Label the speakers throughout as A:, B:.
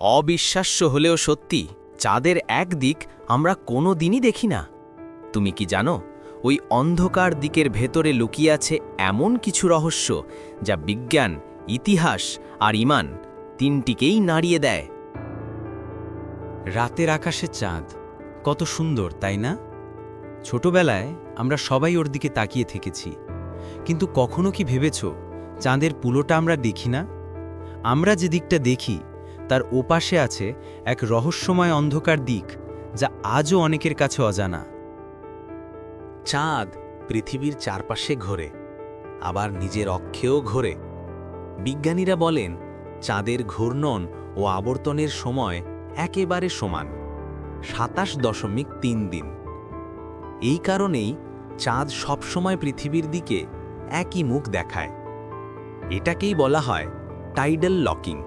A: অবিশ্বাস্য হলেও সত্যি, চাঁদের এক দিক আমরা কোনো দিনই দেখি না। তুমি কি জানো, ওই অন্ধকার দিকের ভেতরে লুকিয়ে আছে এমন কিছু রহস্য যা বিজ্ঞান, ইতিহাস আর ইমান তিনটিকেই নাড়িয়ে দেয়।
B: রাতের আকাশে চাঁদ, কত সুন্দর, তাই না? ছোটবেলায় আমরা সবাই ওর দিকে তাকিয়ে থেকেছি। কিন্তু কখনো কি ভেবেছ, চাঁদের পুলোটা আমরা দেখি না? আমরা যে দিকটা দেখি তার ওপাশে আছে এক রহস্যময় অন্ধকার দিক, যা আজও অনেকের কাছে অজানা।
C: চাঁদ পৃথিবীর চারপাশে ঘোরে, আবার নিজের অক্ষেও ঘোরে। বিজ্ঞানীরা বলেন, চাঁদের ঘূর্ণন ও আবর্তনের সময় একেবারে সমান, সাতাশ দশমিক তিন দিন। এই কারণেই চাঁদ সবসময় পৃথিবীর দিকে একই মুখ দেখায়। এটাকেই বলা হয় টাইডাল লকিং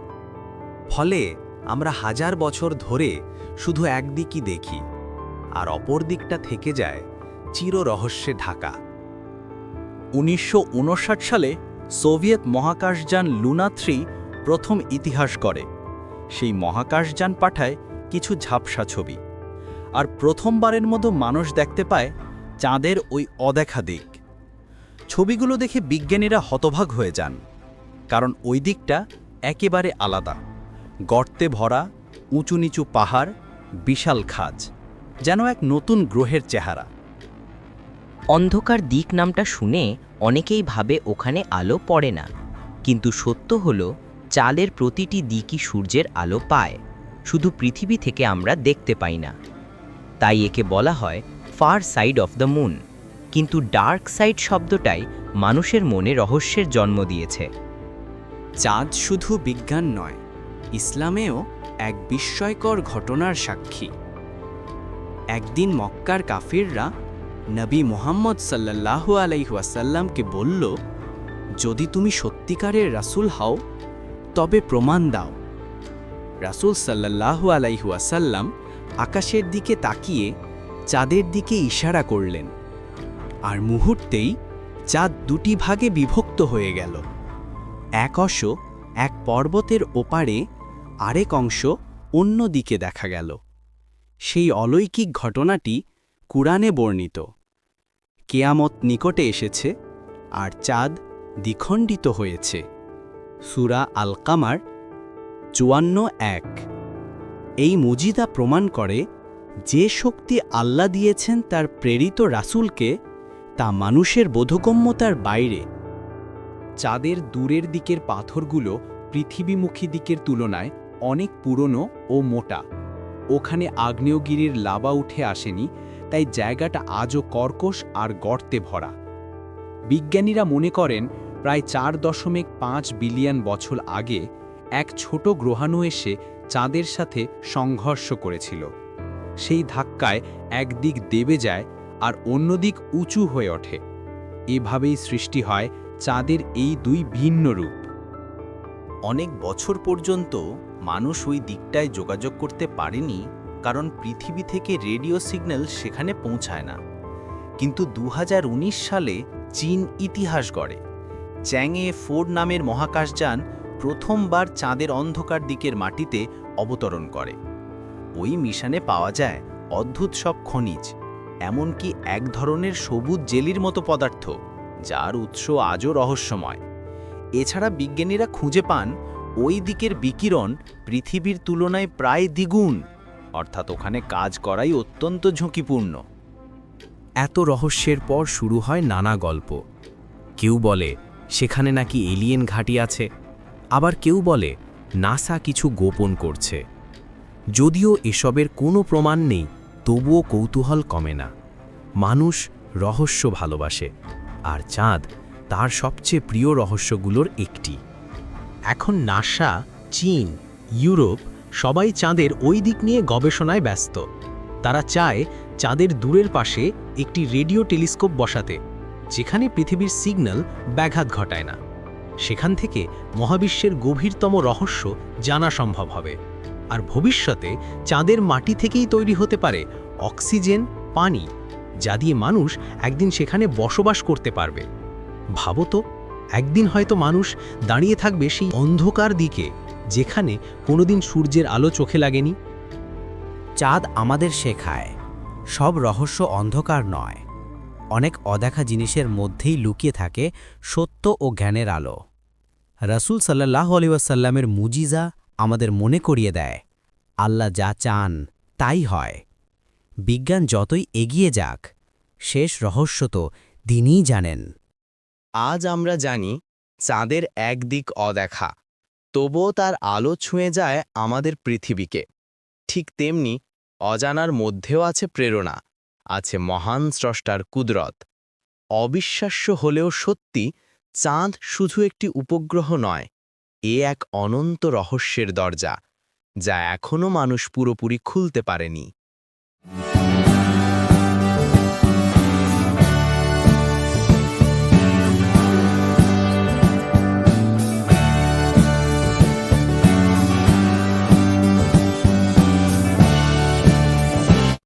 C: ফলে আমরা হাজার বছর ধরে শুধু একদিকই দেখি, আর অপর দিকটা থেকে যায় চির রহস্যে ঢাকা।
D: উনিশশো উনষাট সালে সোভিয়েত মহাকাশযান লুনা থ্রি প্রথম ইতিহাস করে। সেই মহাকাশযান পাঠায় কিছু ঝাপসা ছবি। আর প্রথমবারের মতো মানুষ দেখতে পায় চাঁদের ওই অদেখা দিক। ছবিগুলো দেখে বিজ্ঞানীরা হতভাগ হয়ে যান, কারণ ওই দিকটা একেবারে আলাদা। গর্তে ভরা উঁচু নিচু পাহাড় বিশাল খাজ যেন এক নতুন গ্রহের চেহারা।
E: অন্ধকার দিক নামটা শুনে অনেকেই ভাবে ওখানে আলো পড়ে না কিন্তু সত্য হল চালের প্রতিটি দিকই সূর্যের আলো পায় শুধু পৃথিবী থেকে আমরা দেখতে পাই না। তাই একে বলা হয় far side of the moon কিন্তু ডার্ক সাইড শব্দটাই মানুষের মনে রহস্যের জন্ম দিয়েছে।
F: চাঁদ শুধু বিজ্ঞান নয় ইসলামেও এক বিস্ময়কর ঘটনার সাক্ষী। একদিন মক্কার কাফিররা নবী মোহাম্মদ সাল্লাল্লাহু আলাইহাসাল্লামকে বলল, যদি তুমি সত্যিকারের রাসূল হও, তবে প্রমাণ দাও। রাসূল সাল্লাল্লাহু আলাইহাসাল্লাম আকাশের দিকে তাকিয়ে চাঁদের দিকে ইশারা করলেন। আর মুহূর্তেই চাঁদ দুটি ভাগে বিভক্ত হয়ে গেল। এক অংশ এক পর্বতের ওপারে আরেক অংশ অন্য দিকে দেখা গেল। সেই অলৌকিক ঘটনাটি কুরআনে বর্ণিত। কেয়ামত নিকটে এসেছে আর চাঁদ দ্বিখণ্ডিত হয়েছে। সুরা আল কামার চুয়ান্ন এক। এই মুজিদা প্রমাণ করে যে শক্তি আল্লাহ দিয়েছেন তার প্রেরিত রাসূলকে, তা মানুষের বোধগম্যতার বাইরে। চাঁদের দূরের দিকের পাথরগুলো পৃথিবীমুখী দিকের তুলনায় অনেক পুরনো ও মোটা। ওখানে আগ্নেয়গিরির লাভা উঠে আসেনি, তাই জায়গাটা আজও কর্কশ আর গর্তে ভরা। বিজ্ঞানীরা মনে করেন, প্রায় চার দশমিক পাঁচ বিলিয়ন বছর আগে এক ছোট গ্রহাণু এসে চাঁদের সাথে সংঘর্ষ করেছিল। সেই ধাক্কায় একদিক দেবে যায় আর অন্যদিক উঁচু হয়ে ওঠে। এভাবেই সৃষ্টি হয় চাঁদের এই দুই ভিন্ন রূপ।
C: অনেক বছর পর্যন্ত মানুষ ওই দিকটায় যোগাযোগ করতে পারেনি কারণ পৃথিবী থেকে রেডিও সিগন্যাল সেখানে পৌঁছায় না। কিন্তু দুহাজার উনিশ সালে চীন ইতিহাস গড়ে। চ্যাংয়ে ফোর নামের মহাকাশযান প্রথমবার চাঁদের অন্ধকার দিকের মাটিতে অবতরণ করে। ওই মিশনে পাওয়া যায় অদ্ভুত সব খনিজ, এমনকি এক ধরনের সবুজ জেলির মতো পদার্থ, যার উৎস আজও রহস্যময়। এছাড়া বিজ্ঞানীরা খুঁজে পান ওই দিকের বিকিরণ পৃথিবীর তুলনায় প্রায় দ্বিগুণ, অর্থাৎ ওখানে কাজ করাই অত্যন্ত ঝুঁকিপূর্ণ।
A: এত রহস্যের পর শুরু হয় নানা গল্প। কেউ বলে, সেখানে নাকি এলিয়েন ঘাঁটি আছে। আবার কেউ বলে, নাসা কিছু গোপন করছে। যদিও এসবের কোনো প্রমাণ নেই, তবুও কৌতূহল কমে না। মানুষ রহস্য ভালোবাসে, আর চাঁদ তার সবচেয়ে প্রিয় রহস্যগুলোর একটি।
G: এখন নাসা, চীন, ইউরোপ সবাই চাঁদের ওই দিক নিয়ে গবেষণায় ব্যস্ত। তারা চায় চাঁদের দূরের পাশে একটি রেডিও টেলিস্কোপ বসাতে, যেখানে পৃথিবীর সিগন্যাল ব্যাঘাত ঘটায় না। সেখান থেকে মহাবিশ্বের গভীরতম রহস্য জানা সম্ভব হবে। আর ভবিষ্যতে চাঁদের মাটি থেকেই তৈরি হতে পারে অক্সিজেন, পানি, যা দিয়ে মানুষ একদিন সেখানে বসবাস করতে পারবে। ভাবো তো। একদিন হয়তো মানুষ দাঁড়িয়ে থাকবে সেই অন্ধকার দিকে, যেখানে কোনোদিন সূর্যের আলো চোখে লাগেনি।
A: চাঁদ আমাদের শেখায়, সব রহস্য অন্ধকার নয়। অনেক অদেখা জিনিসের মধ্যেই লুকিয়ে থাকে সত্য ও জ্ঞানের আলো। রাসূল সাল্লাহ আলিউসাল্লামের মুজিজা আমাদের মনে করিয়ে দেয়, আল্লাহ যা চান তাই হয়। বিজ্ঞান যতই এগিয়ে যাক, শেষ রহস্য তো তিনিই জানেন।
H: আজ আমরা জানি চাঁদের একদিক অদেখা, তবুও তার আলো ছুঁয়ে যায় আমাদের পৃথিবীকে। ঠিক তেমনি অজানার মধ্যেও আছে প্রেরণা, আছে মহান স্রষ্টার কুদরত। অবিশ্বাস্য হলেও সত্যি চাঁদ শুধু একটি উপগ্রহ নয়, এ এক অনন্ত রহস্যের দরজা, যা এখনও মানুষ পুরোপুরি খুলতে পারেনি।